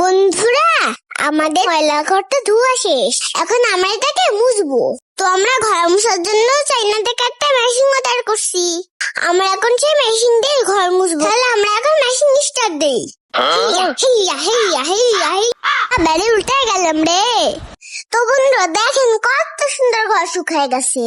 বন্ধুরা আমাদের ময়লা ঘরটা ধোয়া শেষ। এখন আমরা এটাকে মুছবো। তো আমরা ঘর মুছার জন্য চাইনা থেকে একটা মেশিন অর্ডার করছি। আমরা এখন সেই মেশিন দিয়ে ঘর মুছবো। তাহলে আমরা এখন মেশিন স্টার্ট দেই। হেইয়া হেইয়া হেইয়া হেইয়া হেইয়া। বেড়ে উল্টে গেলাম রে। তো বন্ধুরা দেখেন কত সুন্দর ঘর শুকায় গেছে।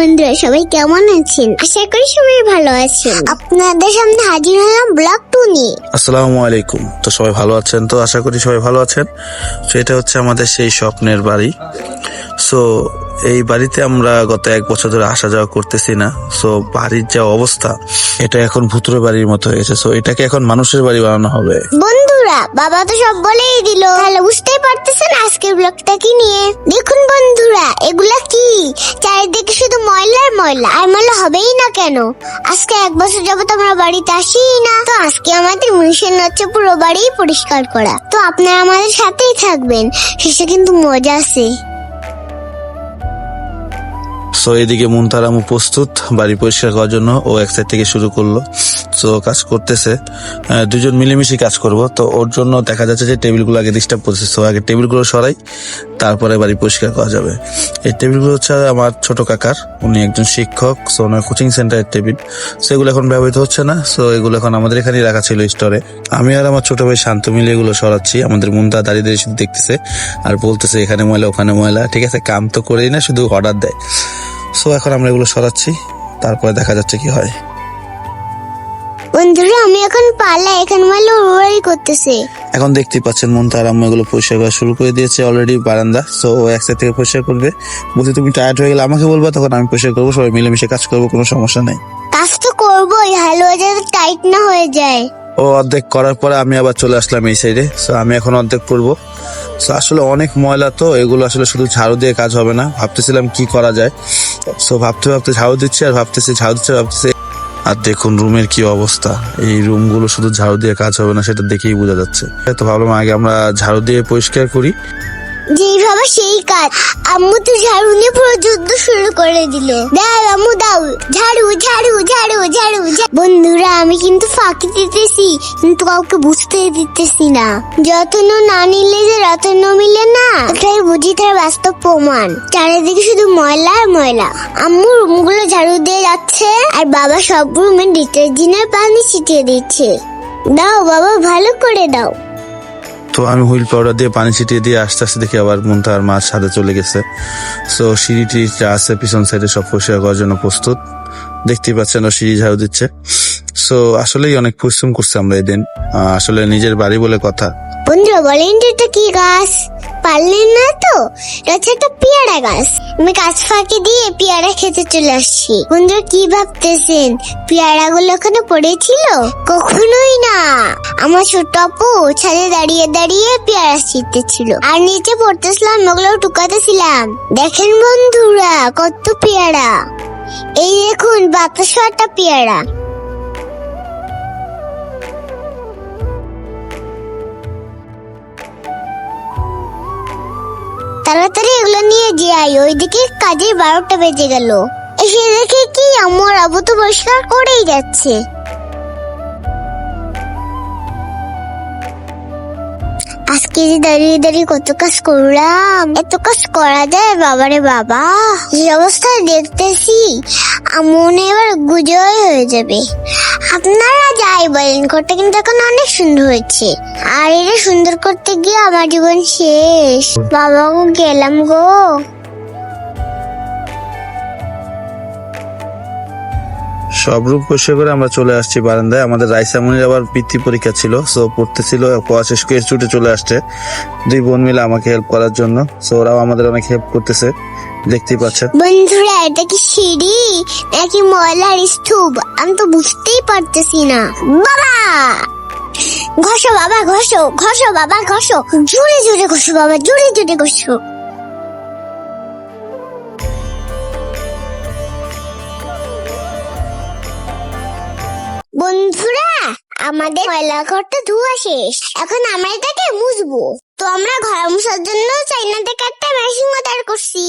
বন্ধুরা সবাই কেমন আছেন? আশা করি সবাই ভালো আছেন। আপনাদের সামনে হাজির হলাম ব্লগ টু নিয়ে আসসালামু আলাইকুম। তো সবাই ভালো আছেন? তো আশা করি সবাই ভালো আছেন। তো এটা হচ্ছে আমাদের সেই স্বপ্নের বাড়ি। সো এই বাড়িতে আমরা গত এক বছর ধরে আসা যাওয়া করতেছি না। সো বাড়ির যা অবস্থা এটা এখন ভুতুরে বাড়ির মতো হয়েছে সো এটাকে এখন মানুষের বাড়ি বানানো হবে। বন্ধুরা বাবা তো সব বলেই দিল। তাহলে বুঝতেই পারতেছেন আজকের ব্লগটা কি নিয়ে? দেখুন বন্ধুরা এগুলা কি? চারিদিকে ময়লা, আর ময়লা হবেই না কেন? আজকে এক বছর যাবত আমরা বাড়িতে আসি না। তো আজকে আমাদের মিশন হচ্ছে পুরো বাড়ি পরিষ্কার করা। তো আপনারা আমাদের সাথেই থাকবেন, শেষে কিন্তু মজা আছে। সো এদিকে মুনতারামু প্রস্তুত, বাড়ি পরিষ্কার করার জন্য ও এক সাইড থেকে শুরু করল। সো কাজ করতেছে। দুজন মিলেমিশে কাজ করব। তো ওর জন্য দেখা যাচ্ছে যে টেবিলগুলো আগে ডিস্টার্ব করছে সো আগে টেবিলগুলো সরাই, তারপরে বাড়ি পরিষ্কার করা যাবে। এই টেবিলগুলো হচ্ছে আমার ছোট কাকার। উনি একজন শিক্ষক সো ওনার কোচিং সেন্টারের টেবিল। সেগুলো এখন ব্যবহৃত হচ্ছে না। সো এগুলো এখন আমাদের এখানেই রাখা ছিল স্টোরে আমি আর আমার ছোট ভাই শান্ত মিলে এগুলো সরাচ্ছি। আমাদের মুন্তা দাঁড়িয়ে দাঁড়িয়ে শুধু দেখতেছে। আর বলতেছে, এখানে ময়লা, ওখানে ময়লা। ঠিক আছে, কাম তো করেই না, শুধু অর্ডার দেয়। সো এখন আমরা এগুলো সরাচ্ছি। তারপরে দেখা যাচ্ছে কি হয়। বন্ধুরা আমি এখন পালা এখানে ময়লা উড়াই করতেছে। এখন দেখতেই পাচ্ছেন মন তার আম্মু এগুলো পরিষ্কার করা শুরু করে দিয়েছে অলরেডি বারান্দা। সো ও এক সাইড থেকে পরিষ্কার করবে। বলতে তুমি টায়ার্ড হয়ে গেলে আমাকে বলবা তখন আমি পরিষ্কার করব সবাই মিলেমিশে কাজ করব কোনো সমস্যা নেই। কাজ তো করবোই হালুয়া যাতে টাইট না হয়ে যায়। ও অর্ধেক করার পরে আমি আবার চলে আসলাম এই সাইডে সো আমি এখন অর্ধেক করব। সো আসলে অনেক ময়লা তো এগুলো আসলে শুধু ঝাড়ু দিয়ে কাজ হবে না। ভাবতেছিলাম কি করা যায়। সো ভাবতে ভাবতে ঝাড়ু দিচ্ছি আর ভাবতেছি ঝাড়ু দিচ্ছে ভাবতেছি আর দেখুন রুমের কি অবস্থা। এই রুমগুলো শুধু ঝাড়ু দিয়ে কাজ হবে না, সেটা দেখেই বোঝা যাচ্ছে। তো ভাবলাম আগে আমরা ঝাড়ু দিয়ে পরিষ্কার করি। যেই ভাবা সেই কাজ। আম্মু তো ঝাড়ু নিয়ে পুরো যুদ্ধ শুরু করে দিল। দাও আম্মু, দাও। ঝাড়ু ঝাড়ু ঝাড়ু ঝাড়ু বন্ধুরা, আমি কিন্তু ফাঁকি দিতেছি, কিন্তু কাউকে বুঝতে দিতেছি না। যত্ন না নিলে যে রতন মিলে না এটাই বুঝি তার বাস্তব প্রমাণ। চারিদিকে শুধু ময়লা আর ময়লা। আম্মু রুমগুলো ঝাড়ু দিয়ে যাচ্ছে, আর বাবা সব রুমে ডিটারজেন্টের পানি ছিটিয়ে দিচ্ছে। দাও বাবা, ভালো করে দাও। তো আমি হুইল পাউডার দিয়ে পানি ছিটিয়ে দিয়ে আস্তে আস্তে দেখি আবার মুনতার মাছ সাথে চলে গেছে। সো সিঁড়িটি যা আছে পিছন সাইডে সব পরিষ্কার করার জন্য প্রস্তুত। দেখতেই পাচ্ছেন ও সিঁড়ি ঝাড়ু দিচ্ছে। সো আসলেই অনেক পরিশ্রম করছে আমরা এদিন। আসলে নিজের বাড়ি বলে কথা। বন্ধুরা বলেন এটা কি গাছ? পারলেন না তো? হচ্ছে একটা পেয়ারা গাছ। আমি গাছ ফাঁকি দিয়ে পেয়ারা খেতে চলে আসছি। বন্ধুরা কি ভাবতেছেন? পেয়ারা গুলো ওখানে পড়েছিল? কখনোই না। আমার ছোট আপু ছাদে দাঁড়িয়ে দাঁড়িয়ে পেয়ারা ছিটতেছিল। আর নিচে পড়তেছিলাম ওগুলো টুকাতেছিলাম। দেখেন বন্ধুরা, কত পেয়ারা। এই দেখুন বাতাস একটা পেয়ারা। তাড়াতাড়ি এগুলো নিয়ে যাই ওইদিকে কাজের বারোটা বেজে গেল। এসে দেখে কি আমার আবু তো পরিষ্কার করেই যাচ্ছে। আজকে যে দাঁড়িয়ে দাঁড়িয়ে কত কাজ করলাম, এত কাজ করা যায় বাবারে বাবা। এই অবস্থায় দেখতেছি মনে এবার গুজয় হয়ে যাবে। আপনারা যাই বলেন, ঘরটা কিন্তু এখন অনেক সুন্দর হয়েছে। আর এটা সুন্দর করতে গিয়ে আমার জীবন শেষ। বাবা গো গেলাম গো। সব রূপ পরিষ্কার করে আমরা চলে আসছি বারান্দায়। আমাদের রাইসামনির আবার বৃত্তি পরীক্ষা ছিল সো পড়তেছিল, পড়া শেষ করে ছুটে চলে আসছে। দুই বোন মিলে আমাকে হেল্প করার জন্য সো ওরাও আমাদের অনেক হেল্প করতেছে, দেখতেই পাচ্ছেন। বন্ধুরা, এটা কি সিঁড়ি নাকি ময়লার স্তূপ? আমি তো বুঝতেই পারতেছি না। বাবা! ঘষো বাবা, ঘষো ঘষো বাবা, ঘষো। জোরে জোরে ঘষো বাবা, জোরে জোরে ঘষো। বন্ধুরা, আমাদের ময়লা ঘরটা ধোয়া শেষ। এখন আমরা এটাকে মুছবো। তো আমরা ঘর মুছার জন্য চাইনা থেকে একটা মেশিন অর্ডার করছি।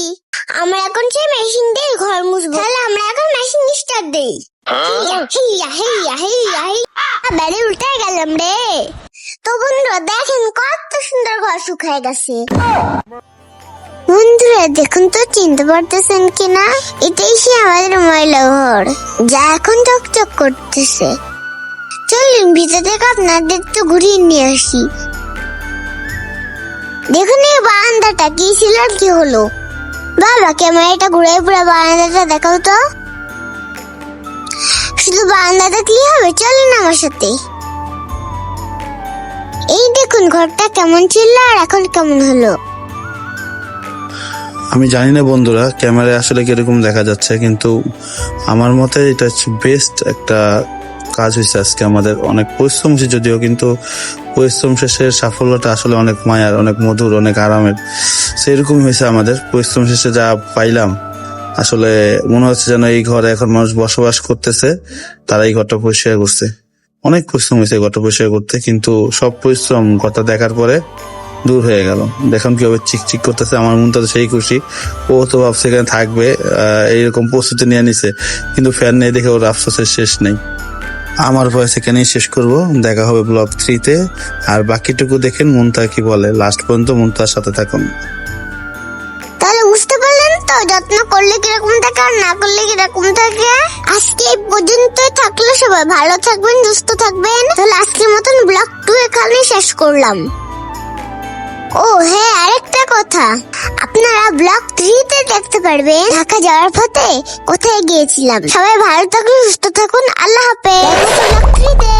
আমরা এখন সেই মেশিন দিয়ে ঘর মুছবো। তাহলে আমরা এখন মেশিন স্টার্ট দেই। হেইয়া হেইয়া হেইয়া হেইয়া বেড়ে উল্টে গেলাম রে। তো বন্ধুরা, দেখেন কত সুন্দর ঘর শুকায় গেছে। বন্ধুরা, দেখুন তো, চিনতে পারতেছেন কিনা? এটাই সে আমাদের ময়লা ঘর। যা এখন চকচক করতেছে। চলুন ভিতর থেকে আপনাদের তো ঘুরিয়ে নিয়ে আসি। দেখুন এই বারান্দাটা, কি ছিল আর কি হলো? বাবা, ক্যামেরাটা ঘুরে পুরো বারান্দাটা দেখাও তো। শুধু বারান্দাটা কি হবে, চলুন আমার সাথে। এই দেখুন, ঘরটা কেমন ছিল আর এখন কেমন হলো। আমি জানি না বন্ধুরা, ক্যামেরায় আসলে কীরকম দেখা যাচ্ছে, কিন্তু আমার মতে এটা বেস্ট একটা কাজ হয়েছে আজকে আমাদের অনেক পরিশ্রম হয়েছে যদিও কিন্তু পরিশ্রম শেষে সাফল্যটা আসলে অনেক মায়ার, অনেক মধুর, অনেক আরামের। সেরকম হয়েছে আমাদের। পরিশ্রম শেষে যা পাইলাম, আসলে মনে হচ্ছে যেন এই ঘরে এখন মানুষ বসবাস করতেছে, তারা এই ঘরটা পরিষ্কার করছে। অনেক পরিশ্রম হয়েছে ঘরটা পরিষ্কার করতে, কিন্তু সব পরিশ্রম ঘরটা দেখার পরে দূর হয়ে গেল। দেখুন কীভাবে চিকচিক করতেছে, আমার মনটা তো সেই খুশি। ও তো ভাবছে এখানে থাকবে এইরকম প্রস্তুতি নিয়ে নিছে, কিন্তু ফ্যান নেই দেখে ওর আফসোসের শেষ নেই। আমার ভয়েস এখানেই শেষ করব। দেখা হবে ব্লগ থ্রিতে আর বাকিটুকু দেখেন মনটা কি বলে। লাস্ট পর্যন্ত মনটার সাথে থাকুন। তাহলে বুঝতে পারলেন তো, যত্ন করলে কীরকম থাকে আর না করলে কীরকম থাকে? আজকে এই পর্যন্তই থাকল সবাই। ভালো থাকবেন, সুস্থ থাকবেন। তাহলে আজকের মতন ব্লগ টু এখানে শেষ করলাম। ও হ্যাঁ আরেকটা কথা। আপনারা ব্লগ থ্রিতে দেখতে পারবেন ঢাকা যাওয়ার পথে কোথায় গিয়েছিলাম। সবাই ভালো থাকুন, সুস্থ থাকুন, আল্লাহ হাফেজ। থ্রিতে।